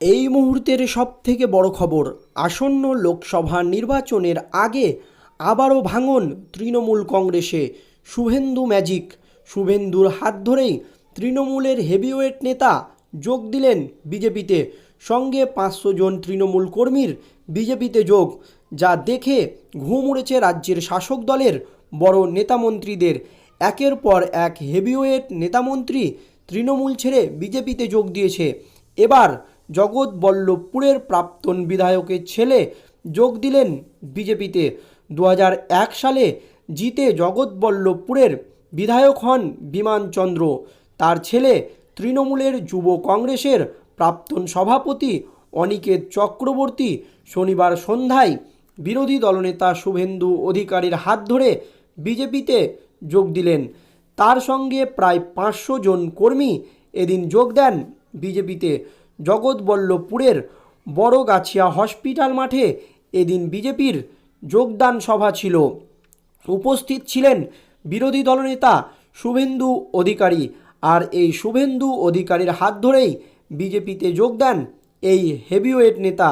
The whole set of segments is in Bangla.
এই মুহূর্তের সবথেকে বড় খবর, আসন্ন লোকসভা নির্বাচনের আগে আবারও ভাঙন তৃণমূল কংগ্রেসে। শুভেন্দু ম্যাজিক, শুভেন্দুর হাত ধরেই তৃণমূলের হেভিওয়েট নেতা যোগ দিলেন বিজেপিতে। সঙ্গে পাঁচশো জন তৃণমূল কর্মীর বিজেপিতে যোগ, যা দেখে ঘুম উড়েছে রাজ্যের শাসক দলের বড় নেতামন্ত্রীদের। একের পর এক হেভিওয়েট নেতামন্ত্রী তৃণমূল ছেড়ে বিজেপিতে যোগ দিয়েছে। এবার জগৎবল্লভপুরের প্রাক্তন বিধায়কের ছেলে যোগ দিলেন বিজেপিতে। দু সালে জিতে জগৎবল্লভপুরের বিধায়ক হন বিমানচন্দ্র তার ছেলে তৃণমূলের যুব কংগ্রেসের প্রাক্তন সভাপতি অনিকেত চক্রবর্তী শনিবার সন্ধ্যায় বিরোধী দলনেতা শুভেন্দু অধিকারীর হাত ধরে বিজেপিতে যোগ দিলেন। তার সঙ্গে প্রায় পাঁচশো জন কর্মী এদিন যোগ দেন বিজেপিতে। জগৎবল্লভপুরের বড়গাছিয়া হসপিটাল মাঠে এদিন বিজেপির যোগদান সভা ছিল। উপস্থিত ছিলেন বিরোধী দলনেতা শুভেন্দু অধিকারী আর এই শুভেন্দু অধিকারীর হাত ধরেই বিজেপিতে যোগ দেন এই হেভিওয়েট নেতা।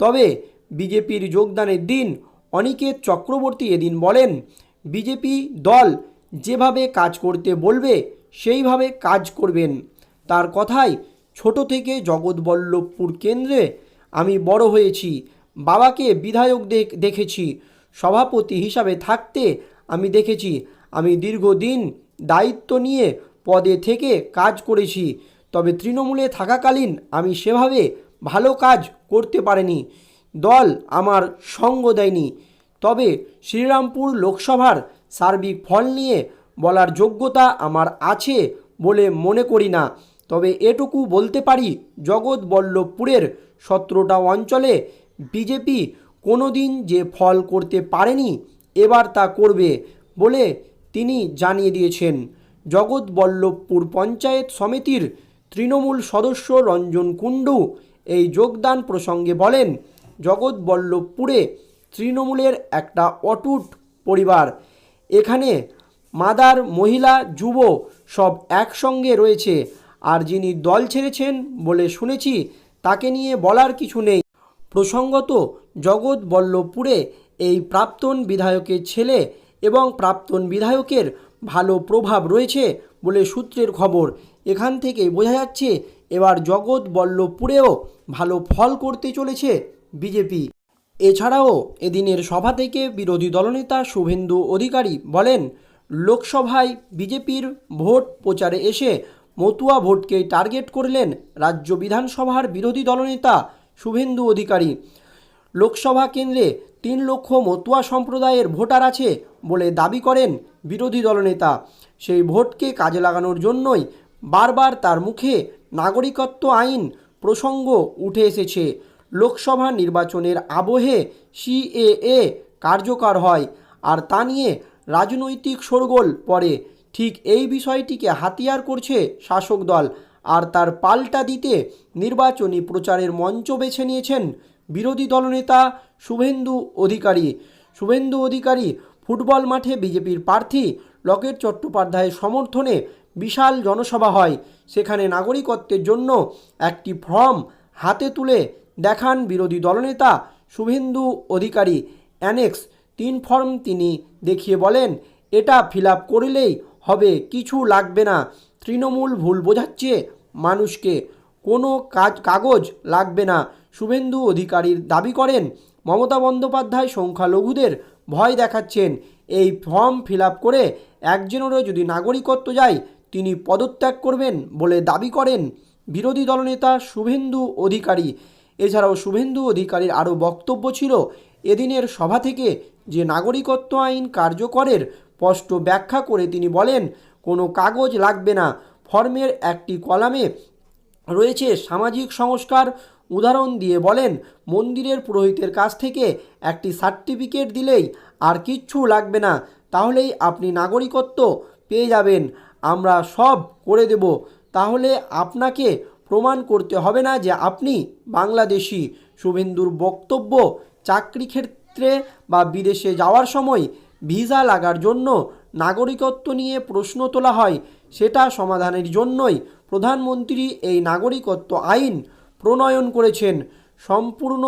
তবে বিজেপির যোগদানের দিন অনিকেত চক্রবর্তী এদিন বলেন, বিজেপি দল যেভাবে কাজ করতে বলবে, সেইভাবে কাজ করবেন। তার কথায় ছোট থেকে জগৎবল্লভপুর কেন্দ্রে আমি বড় হয়েছি, বাবাকে বিধায়ক দেখ- দেখেছি, সভাপতি হিসাবে থাকতে আমি দেখেছি, আমি দীর্ঘদিন দায়িত্ব নিয়ে পদে থেকে কাজ করেছি, তবে তৃণমূলে থাকাকালীন আমি সেভাবে ভালো কাজ করতে পারিনি, দল আমার সঙ্গ দেয়নি, তবে শ্রীরামপুর লোকসভার সার্বিক ফল নিয়ে বলার যোগ্যতা আমার আছে বলে মনে করি না। তবে এটুকু বলতে পারি, জগৎবল্লভপুরের সতেরোটা অঞ্চলে বিজেপি কোনো দিন যে ফল করতে পারেনি, এবার তা করবে বলে তিনি জানিয়ে দিয়েছেন। জগৎবল্লভপুর পঞ্চায়েত সমিতির তৃণমূল সদস্য রঞ্জন কুণ্ডু এই যোগদান প্রসঙ্গে বলেন, জগৎবল্লভপুরে তৃণমূলের একটা অটুট পরিবার। এখানে মাদার মহিলা যুব সব একসঙ্গে রয়েছে। আর যিনি দল ছেড়েছেন বলে শুনেছি, তাকে নিয়ে বলার কিছু নেই। প্রসঙ্গত, জগৎ জগৎবল্লভপুরে এই প্রাক্তন বিধায়কের ছেলে এবং প্রাক্তন বিধায়কের ভালো প্রভাব রয়েছে বলে সূত্রের খবর। এখান থেকে বোঝা যাচ্ছে, এবার জগৎ জগৎবল্লভপুরেও ভালো ফল করতে চলেছে বিজেপি। এছাড়াও এদিনের সভা থেকে বিরোধী দলনেতা শুভেন্দু অধিকারী বলেন, লোকসভায় বিজেপির ভোট প্রচারে এসে মতুয়া ভোটকেই টার্গেট করলেন রাজ্য বিধানসভার বিরোধী দলনেতা শুভেন্দু অধিকারী। লোকসভা কেন্দ্রে তিন লক্ষ মতুয়া সম্প্রদায়ের ভোটার আছে বলে দাবি করেন বিরোধী দলনেতা। সেই ভোটকে কাজে লাগানোর জন্যই বারবার তার মুখে নাগরিকত্ব আইন প্রসঙ্গ উঠে এসেছে। লোকসভা নির্বাচনের আবহে সিএএ কার্যকর হয় আর তা নিয়ে রাজনৈতিক শোরগোল পড়ে। ঠিক এই বিষয়টিকে হাতিয়ার করছে শাসক দল আর তার পাল্টা দিতে নির্বাচনী প্রচারের মঞ্চ বেছে নিয়েছেন বিরোধী দলনেতা শুভেন্দু অধিকারী। শুভেন্দু অধিকারী ফুটবল মাঠে বিজেপির প্রার্থী লকেট চট্টোপাধ্যায়ের সমর্থনে বিশাল জনসভা হয়। সেখানে নাগরিকত্বের জন্য একটি ফর্ম হাতে তুলে দেখান বিরোধী দলনেতা শুভেন্দু অধিকারী। অ্যানেক্স, তিন ফর্ম তিনি দেখিয়ে বলেন, এটা ফিল করলেই হবে, কিছু লাগবে না। তৃণমূল ভুল বোঝাচ্ছে মানুষকে। কোনো কাজ, কাগজ লাগবে না। শুভেন্দু অধিকারীর দাবি করেন, মমতা বন্দ্যোপাধ্যায় সংখ্যালঘুদের ভয় দেখাচ্ছেন। এই ফর্ম ফিল করে একজনেরও যদি নাগরিকত্ব যায়, তিনি পদত্যাগ করবেন বলে দাবি করেন বিরোধী দলনেতা শুভেন্দু অধিকারী। এছাড়াও শুভেন্দু অধিকারীর আরও বক্তব্য ছিল, এদিনের সভা থেকে যে নাগরিকত্ব আইন কার্যকরের স্পষ্ট ব্যাখ্যা করে তিনি বলেন, কোনো কাগজ লাগবে না। ফর্মের একটি কলামে রয়েছে সামাজিক সংস্কার। উদাহরণ দিয়ে বলেন, মন্দিরের পুরোহিতের কাছ থেকে একটি সার্টিফিকেট দিলেই আর কিচ্ছু লাগবে না। তাহলেই আপনি নাগরিকত্ব পেয়ে যাবেন। আমরা সব করে দেব। তাহলে আপনাকে প্রমাণ করতে হবে না যে আপনি বাংলাদেশি। শুভেন্দুর বক্তব্য চাকরি ক্ষেত্রে বা বিদেশে যাওয়ার সময় ভিসা লাগার জন্য নাগরিকত্ব নিয়ে প্রশ্ন তোলা হয়। সেটা সমাধানের জন্যই প্রধানমন্ত্রী এই নাগরিকত্ব আইন প্রণয়ন করেছেন। সম্পূর্ণ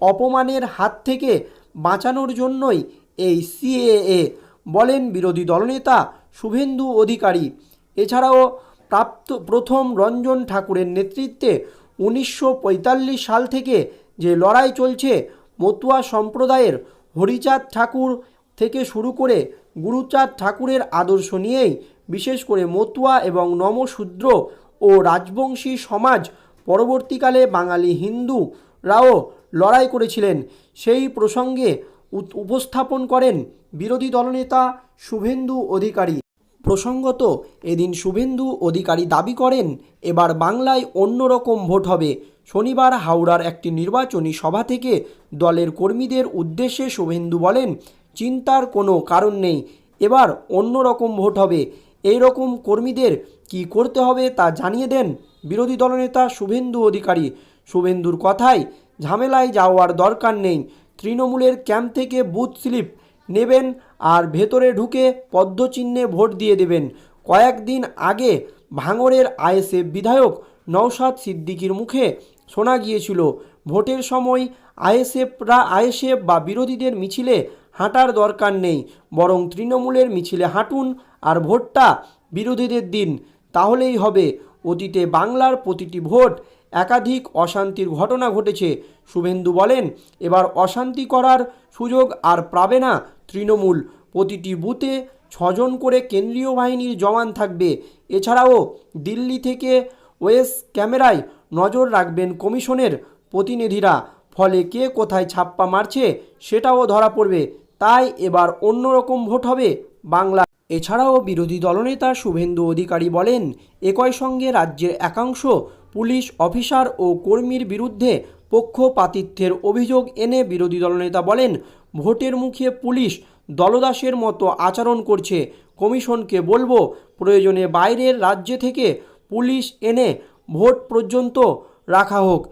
অপমানের হাত থেকে বাঁচানোর জন্যই এই সিএএ বলেন বিরোধী দলনেতা শুভেন্দু অধিকারী। এছাড়াও প্রাপ্ত প্রথম রঞ্জন ঠাকুরের নেতৃত্বে উনিশশো পঁয়তাল্লিশ সাল থেকে যে লড়াই চলছে, মতুয়া সম্প্রদায়ের হরিচাঁদ ঠাকুর থেকে শুরু করে গুরুচাঁদ ঠাকুরের আদর্শ নিয়েই, বিশেষ করে মতুয়া এবং নমশূদ্র ও রাজবংশী সমাজ পরবর্তীকালে বাঙালি হিন্দুরাও লড়াই করেছিলেন। সেই প্রসঙ্গে উপস্থাপন করেন বিরোধী দলনেতা শুভেন্দু অধিকারী। প্রসঙ্গত, এদিন শুভেন্দু অধিকারী দাবি করেন, এবার বাংলায় অন্যরকম ভোট হবে। শনিবার হাওড়ার একটি নির্বাচনী সভা থেকে দলের কর্মীদের উদ্দেশ্যে শুভেন্দু বলেন চিন্তার কোনো কারণ নেই। এবার অন্যরকম ভোট হবে। এই রকম কর্মীদের কি করতে হবে তা জানিয়ে দেন বিরোধী দলনেতা শুভেন্দু অধিকারী। শুভেন্দুর কথায় ঝামেলায় যাওয়ার দরকার নেই। তৃণমূলের ক্যাম্প থেকে বুথ স্লিপ নেবেন আর ভেতরে ঢুকে পদ্মচিহ্নে ভোট দিয়ে দেবেন। কয়েকদিন আগে ভাঙড়ের আইএসএফ বিধায়ক নওশাদ সিদ্দিকির মুখে শোনা গিয়েছিল, ভোটের সময় আইএসএফরা আইএসএফ বা বিরোধীদের মিছিলে হাঁটার দরকার নেই, বরং তৃণমূলের মিছিলে হাঁটুন আর ভোটটা বিরোধীদের দিন। তাহলেই হবে। অতীতে বাংলার প্রতিটি ভোট একাধিক অশান্তির ঘটনা ঘটেছে। শুভেন্দু বলেন, এবার অশান্তি করার সুযোগ আর পাবে না তৃণমূল। প্রতিটি বুথে ছজন করে কেন্দ্রীয় বাহিনীর জওয়ান থাকবে। এছাড়াও দিল্লি থেকে ওয়েস ক্যামেরায় নজর রাখবেন কমিশনের প্রতিনিধিরা। ফলে কে কোথায় ছাপ্পা মারছে সেটাও ধরা পড়বে। তাই এবার অন্যরকম ভোট হবে বাংলা। এছাড়াও বিরোধী দলনেতা শুভেন্দু অধিকারী বলেন, একই সঙ্গে রাজ্যের একাংশ পুলিশ অফিসার ও কর্মীর বিরুদ্ধে পক্ষপাতিত্বের অভিযোগ এনে বিরোধী দলনেতা বলেন, ভোটের মুখে পুলিশ দলদাসের মতো আচরণ করছে। কমিশনকে বলব, প্রয়োজনে বাইরের রাজ্য থেকে পুলিশ এনে ভোট পর্যন্ত রাখা হোক।